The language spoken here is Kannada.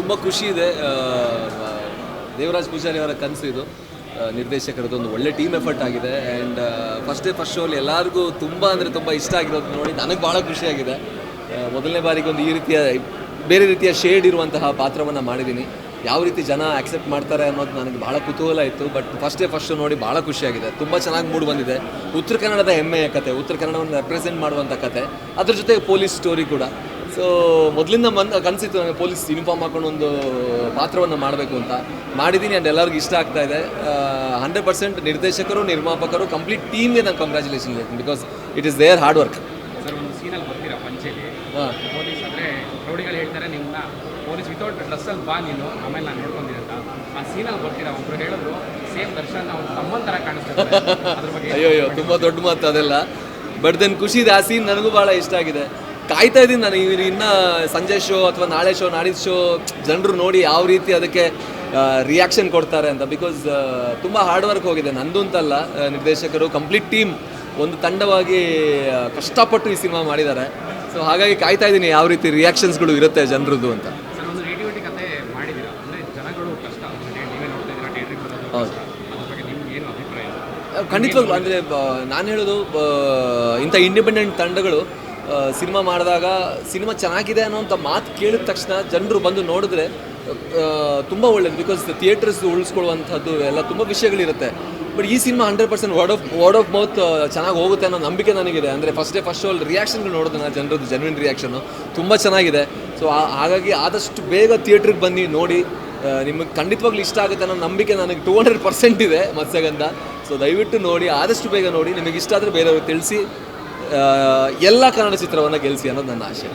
ತುಂಬ ಖುಷಿ ಇದೆ. ದೇವರಾಜ್ ಪೂಜಾರಿ ಅವರ ಕನಸು ಇದು. ನಿರ್ದೇಶಕರದ್ದು ಒಂದು ಒಳ್ಳೆ ಟೀಮ್ ಎಫರ್ಟ್ ಆಗಿದೆ. ಆ್ಯಂಡ್ ಫಸ್ಟ್ ಡೇ ಫಸ್ಟ್ ಶೋಲಿ ಎಲ್ಲರಿಗೂ ತುಂಬ ಅಂದರೆ ತುಂಬ ಇಷ್ಟ ಆಗಿರೋದು ನೋಡಿ, ನನಗೆ ಭಾಳ ಖುಷಿಯಾಗಿದೆ ಮೊದಲನೇ ಬಾರಿಗೆ ಒಂದು ಈ ರೀತಿಯ, ಬೇರೆ ರೀತಿಯ ಶೇಡ್ ಇರುವಂತಹ ಪಾತ್ರವನ್ನು ಮಾಡಿದ್ದೀನಿ ಯಾವ ರೀತಿ ಜನ ಆಕ್ಸೆಪ್ಟ್ ಮಾಡ್ತಾರೆ ಅನ್ನೋದು ನನಗೆ ಭಾಳ ಕುತೂಹಲ ಇತ್ತು. ಬಟ್ ಫಸ್ಟ್ ಡೇ ಫಸ್ಟ್ ನೋಡಿ ಭಾಳ ಖುಷಿಯಾಗಿದೆ ತುಂಬ ಚೆನ್ನಾಗಿ ಮೂಡ್ ಬಂದಿದೆ. ಉತ್ತರ ಕನ್ನಡದ ಹೆಮ್ಮೆಯ ಕತೆ, ಉತ್ತರ ಕನ್ನಡವನ್ನು ರೆಪ್ರೆಸೆಂಟ್ ಮಾಡುವಂಥ ಕತೆ. ಅದ್ರ ಜೊತೆ ಪೊಲೀಸ್ ಸ್ಟೋರಿ ಕೂಡ. ಸೊ ಮೊದಲಿಂದ ಮನ್ ಕನಸಿತ್ತು ನನಗೆ ಪೊಲೀಸ್ ಯೂನಿಫಾರ್ಮ್ ಹಾಕೊಂಡು ಒಂದು ಪಾತ್ರವನ್ನು ಮಾಡಬೇಕು ಅಂತ. ಮಾಡಿದ್ದೀನಿ ಆ್ಯಂಡ್ ಎಲ್ಲರಿಗೂ ಇಷ್ಟ ಆಗ್ತಾ ಇದೆ. ಹಂಡ್ರೆಡ್ ಪರ್ಸೆಂಟ್ ನಿರ್ದೇಶಕರು ನಿರ್ಮಾಪಕರು ಕಂಪ್ಲೀಟ್ ಟೀಮ್ಗೆ ನಾನು ಕಂಗ್ರ್ಯಾಚುಲೇಷನ್ ಹೇಳ್ತೀನಿ because it is there hard work sir ಒಂದು ಸೀನಲ್ಲಿ ಬರ್ತೀರಾ ಪಂಚೆಲಿ? ಹಾಂ. ಪೊಲೀಸ್ ಅಂದರೆ ರೌಡಿಗಳು ಹೇಳ್ತಾರೆ ನಿಮ್ಮನ್ನ ಪೊಲೀಸ್ ವಿತೌಟ್ ಡ್ರೆಸ್ಸಲ್ಲಿ ಬಾ ನೀನು ಆಮೇಲೆ ನಾನು ನೋಡ್ಕೊಂತೀನಿ ಅಂತ. ಆ ಸೀನಲ್ಲಿ ಬರ್ತೀರಾ? ಒಬ್ರು ಹೇಳಿದ್ರು ಸೇಮ್ ದರ್ಶನ್ ಅವ್ನು ತಮ್ಮನ ಥರ ಕಾಣಿಸ್ತಾರೆ ಅದ್ರ ಬಗ್ಗೆ ಅಯ್ಯೋ ಅಯ್ಯೋ ತುಂಬ ದೊಡ್ಡ ಮಾತು ಅದೆಲ್ಲ. ಬಟ್ ದೆನ್ ಖುಷಿ ಇದೆ ಆ ಸೀನ್ ನನಗೂ ಭಾಳ ಇಷ್ಟ ಆಗಿದೆ. ಕಾಯ್ತಾ ಇದ್ದೀನಿ ನಾನು. ಇವ್ರು ಇನ್ನು ಸಂಜೆ ಶೋ ಅಥವಾ ನಾಳೆ ಶೋ ನಾಡಿದ್ದು ಶೋ ಜನರು ನೋಡಿ ಯಾವ ರೀತಿ ಅದಕ್ಕೆ ರಿಯಾಕ್ಷನ್ ಕೊಡ್ತಾರೆ ಅಂತ. ಬಿಕಾಸ್ ತುಂಬ ಹಾರ್ಡ್ ವರ್ಕ್ ಹೋಗಿದೆ. ನಂದು ಅಂತಲ್ಲ ನಿರ್ದೇಶಕರು ಕಂಪ್ಲೀಟ್ ಟೀಮ್ ಒಂದು ತಂಡವಾಗಿ ಕಷ್ಟಪಟ್ಟು ಈ ಸಿನಿಮಾ ಮಾಡಿದ್ದಾರೆ. ಸೊ ಹಾಗಾಗಿ ಕಾಯ್ತಾ ಇದ್ದೀನಿ ಯಾವ ರೀತಿ ರಿಯಾಕ್ಷನ್ಸ್ಗಳು ಇರುತ್ತೆ ಜನರದ್ದು ಅಂತ. ಹೌದು. ಖಂಡಿತವಾಗ್ಲೂ ಅಂದರೆ ನಾನು ಹೇಳೋದು ಇಂಥ ಇಂಡಿಪೆಂಡೆಂಟ್ ತಂಡಗಳು ಸಿನಿಮಾ ಮಾಡಿದಾಗ ಸಿನಿಮಾ ಚೆನ್ನಾಗಿದೆ ಅನ್ನೋಂಥ ಮಾತು ಕೇಳಿದ ತಕ್ಷಣ ಜನರು ಬಂದು ನೋಡಿದ್ರೆ ತುಂಬ ಒಳ್ಳೇದು. ಬಿಕಾಸ್ ಥಿಯೇಟರ್ಸ್ ಉಳಿಸ್ಕೊಳ್ಳುವಂಥದ್ದು ಎಲ್ಲ ತುಂಬ ವಿಷಯಗಳಿರುತ್ತೆ. ಬಟ್ ಈ cinema hundred percent word of word of mouth ಚೆನ್ನಾಗಿ ಹೋಗುತ್ತೆ ಅನ್ನೋ ನಂಬಿಕೆ ನನಗಿದೆ. ಅಂದರೆ ಫಸ್ಟ್ ಡೇ ಫಸ್ಟ್ ಆಲ್ ರಿಯಾಕ್ಷನ್ಗಳು ನೋಡಿದೆ ನಾನು ಜನರದ್ದು ಜೆನ್ವಿನ್ ರಿಯಾಕ್ಷನ್ನು ತುಂಬ ಚೆನ್ನಾಗಿದೆ. ಸೊ ಹಾಗಾಗಿ ಆದಷ್ಟು ಬೇಗ ಥಿಯೇಟ್ರಿಗೆ ಬನ್ನಿ, ನೋಡಿ. ನಿಮಗೆ ಖಂಡಿತವಾಗ್ಲೂ ಇಷ್ಟ ಆಗುತ್ತೆ ಅನ್ನೋ ನಂಬಿಕೆ ನನಗೆ ಟೂ ಹಂಡ್ರೆಡ್ ಪರ್ಸೆಂಟ್ ಇದೆ ಮತ್ಸ್ಯಗಂಧ. ಸೊ ದಯವಿಟ್ಟು ನೋಡಿ, ಆದಷ್ಟು ಬೇಗ ನೋಡಿ. ನಿಮಗೆ ಇಷ್ಟ ಆದರೆ ಬೇರೆಯವ್ರಿಗೆ ತಿಳಿಸಿ. ಎಲ್ಲ ಕನ್ನಡ ಚಿತ್ರವನ್ನು ಗೆಲ್ಲಿಸಿ ಅನ್ನೋದು ನನ್ನ ಆಶೆ.